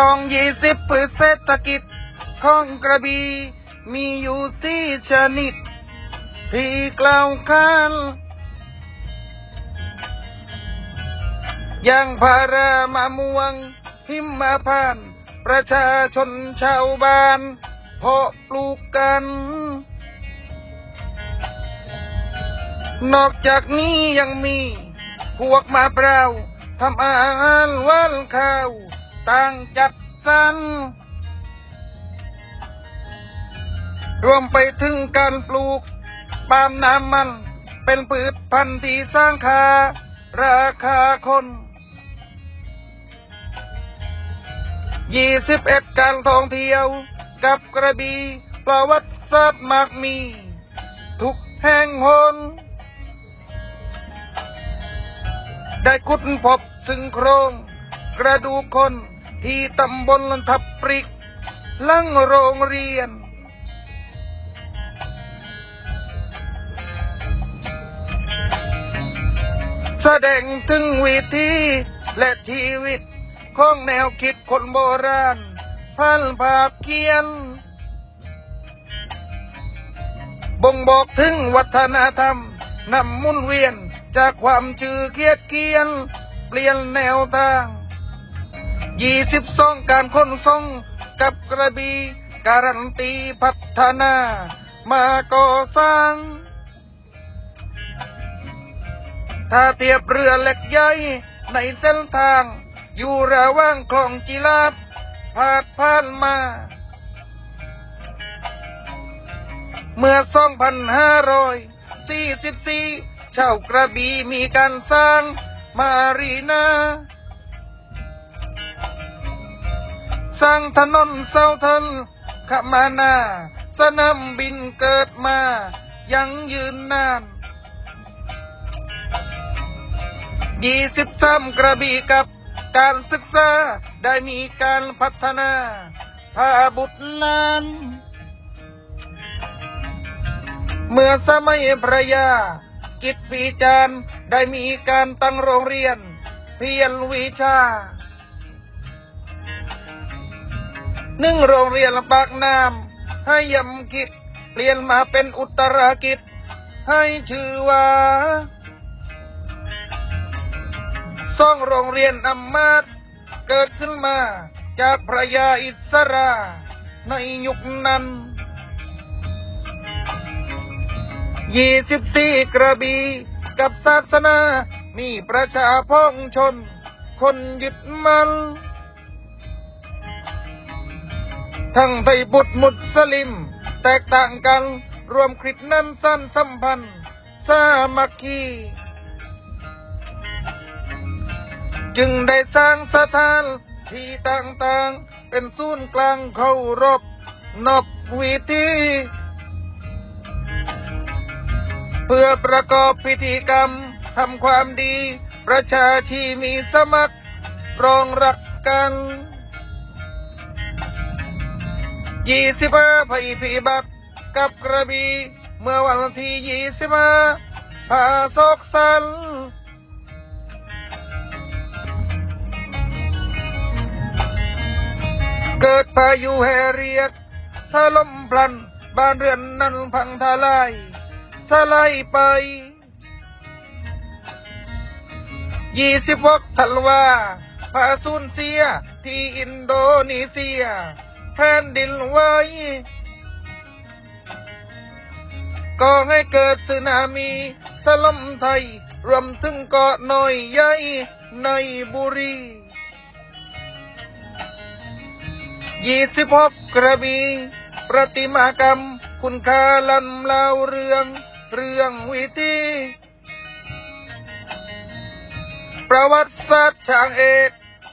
ช่องยี่สิบพืชเศรษฐกิจของกระบีมีอยู่สี่ชนิด ที่กล่าวขานอย่างพารามะม่วง หิมพานต์ประชาชนชาวบ้าน เพาะปลูกกัน นอกจากนี้ยังมี พวกมะพร้าวทำอาหารหว่านข้าว ต่างจัดสรรรวมไปถึงการปลูกปาล์มน้ำมัน เป็นพืชพันธุ์ที่สร้างค่าราคาคนยี่สิบเอ็ดการท่องเที่ยว กับกระบี่ประวัติศาสตร์มากมี ทุกแห่งหนได้ขุดพบซึ่งโครง กระดูกคน ที่ตำบลลันทับปริก ลังโรงเรียน แสดงถึงวิธีและชีวิตของแนวคิดคนโบราณ พันภาพเขียน บ่งบอกถึงวัฒนธรรมนำมุนเวียนจากความชื่อเคียดเคียน เปลี่ยนแนวทาง ยี่สิบสองการขนส่งกับกระบีการันตีพัฒนา มาก่อสร้าง ถ้าเทียบเรือเล็กใหญ่ในเส้นทาง อยู่ระหว่างคลองจิลาบพาดผ่านมา เมื่อ 2,544 ชาวกระบี่มีการสร้างมารีนา สร้างถนนเสาทนขมานาสนามบินเกิดมา ยังยืนนานยี่สิบสามกระบี่กับการศึกษาได้มีการพัฒนาพาบุตรนานเมื่อสมัยพระยา กิจปีจารย์ได้มีการตั้งโรงเรียน เพียรวิชา หนึ่งโรงเรียนปากน้ำให้ยำคิดเปลี่ยนมาเป็นอุตรากิจ ให้ชื่อว่าสองโรงเรียนอำมาตย์เกิดขึ้นมา จากพระยาอิสราในยุคนั้นยี่สิบสี่กระบีกับศาสนา มีประชาพ้องชน คนยึดมัน ทั้งไทยบุตรมุสลิม แตกต่างกัน รวมคริสต์นั้นสั้นสัมพันธ์สามัคคี จึงได้สร้างสถานที่ต่างๆ เป็นศูนย์กลางเคารพนบวิธีเพื่อประกอบพิธีกรรมทำความดี ประชาชีมีสมัครรองรักกัน ยี่สิบห้าภัยพิบัติกับกระบี่เมื่อวันที่ยี่สิบห้าพาศกสันเกิดพายุแฮเรียตถล่มพลัน บ้านเรือนนั้นพังทลายสลายไปยี่สิบหกธันวาพาสูญเสียที่อินโดนีเซีย แผ่นดินไหวก็ให้เกิดสึนามิถล่มไทย รวมถึงเกาะน้อยใหญ่ในบุรียี่สิบหกกระบีประติมากรรม คุณค่าลันเล่าเรื่อง เรื่องวิธี ประวัติศาสตร์ช่างเอก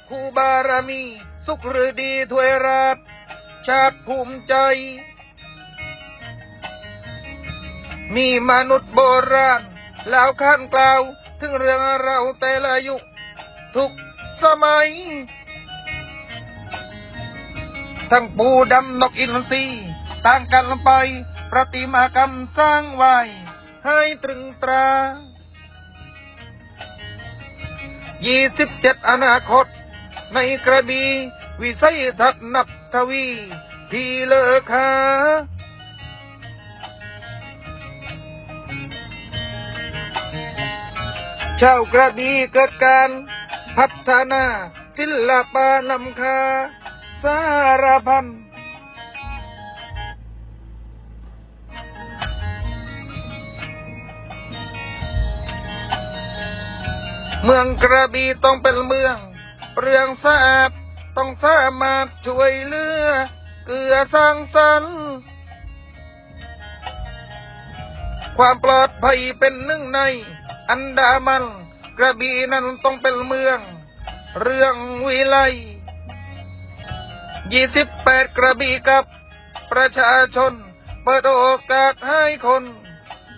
คูบารมี สุขหรือดีถวยรา ชาติภูมิใจ มีมนุษย์โบราณ แล้วข้านกล่าว ถึงเรื่องเราแต่ละยุคทุกสมัย ทั้งปูดำนกอินทรีต่างกันไป ประติมากรรมสร้างไว้ ให้ตรึงตรายี่สิบเจ็ดอนาคต ในกระบีวิสัยทัศน์นับ ทวีพี่เลอคาชาวกระบี่เกิดการพัฒนาศิลปะลำคาสารพันเมืองกระบี่ต้องเป็นเมืองเรืองสะอาด ต้องสามารถช่วยเหลือ เกือสร้างสรรค์ความปลอดภัยเป็นหนึ่งใน อันดามัน กระบี่นั้นต้องเป็นเมือง เรื่องวิไลยี่สิบแปดกระบี่กับ ประชาชน เปิดโอกาสให้คน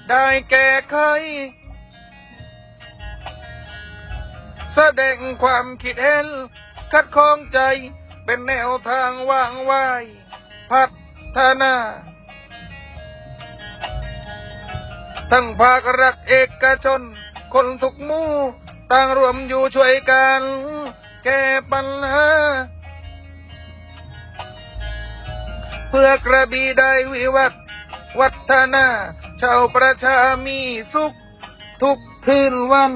ได้แก้ไข แสดงความคิดเห็น คัดค้องใจ เป็นแนวทางวางไวพัฒนา ทั้งภาครัฐเอกชน คนทุกมู่ต่างรวมอยู่ช่วยกัน แก้ปัญหา เพื่อกระบีได้วิวัฒน์วัฒนา ชาวประชามีสุขทุกคืนวัน